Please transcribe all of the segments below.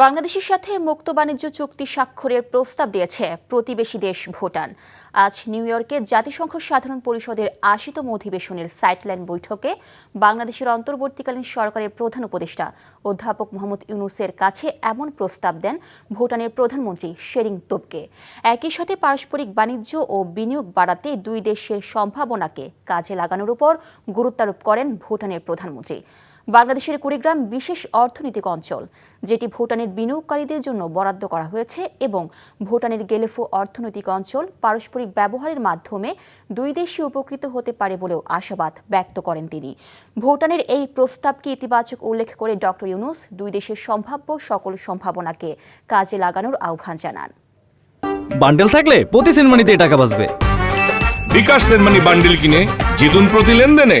বাংলাদেশের সাথে মুক্ত বাণিজ্য চুক্তি স্বাক্ষরের প্রস্তাব দিয়েছে প্রতিবেশী দেশ ভুটান। আজ নিউ ইয়র্কে জাতিসংঘ সাধারণ পরিষদের আশিতম অধিবেশনের সাইটলাইন বৈঠকে বাংলাদেশের অন্তর্বর্তীকালীন সরকারের প্রধান উপদেষ্টা অধ্যাপক মোহাম্মদ ইউনুসের কাছে এমন প্রস্তাব দেন ভুটানের প্রধানমন্ত্রী শেরিং তোপকে। একই সাথে পারস্পরিক বাণিজ্য ও বিনিয়োগ বাড়াতে দুই দেশের সম্ভাবনাকে কাজে লাগানোর উপর গুরুত্বারোপ করেন ভুটানের প্রধানমন্ত্রী। বাংলাদেশের কুড়িগ্রাম বিশেষ অর্থনৈতিক অঞ্চল যেটি ভুটানের বিনিয়োগকারীদের জন্য বরাদ্দ করা হয়েছে এবং ভুটানের গেলেফো অর্থনৈতিক অঞ্চল পারস্পরিক ব্যবহারের মাধ্যমে দুই দেশই উপকৃত হতে পারে বলেও আশাবাদ ব্যক্ত করেন তিনি। ভুটানের এই প্রস্তাবকে ইতিবাচক উল্লেখ করে ডক্টর ইউনুস দুই দেশের সম্ভাব্য সকল সম্ভাবনাকে কাজে লাগানোর আহ্বান জানান। বান্ডেল থাকলে প্রতি সেনমানিতে টাকা বাঁচবে। বিকাশ সেনমানি বান্ডিল কিনে জিতুন প্রতি লেনদেনে।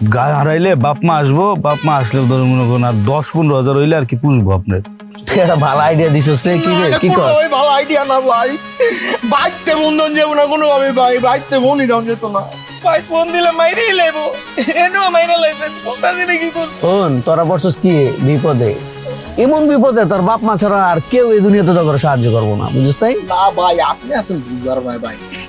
গা হারাইলে বাপ মা আসব বাপ মা আসলে ধরুন মনে করুন আর দশ পনেরো হাজার হইলে আর কি পুষবো আপনার। তুই একটা ভালো আইডিয়া দিছিস রে কি রে কি কর? ভালো আইডিয়া না ভাই। বাইকতে বন্ধন যাব না কোনো ভাবে ভাই বাইকতে বন্ধই দাম যেত না। ভাই ফোন দিলে মাইরেই লেবো এনো মাইরে লাইছে বলতাছি না কি শোন তোরা বসছিস কি বিপদে? এমন বিপদে তোর বাপ মা ছাড়া আর কেউ এই দুনিয়াতে তোর সাহায্য করব না বুঝিস তাই? না ভাই আপনি আছেন বুঝার ভাই ভাই।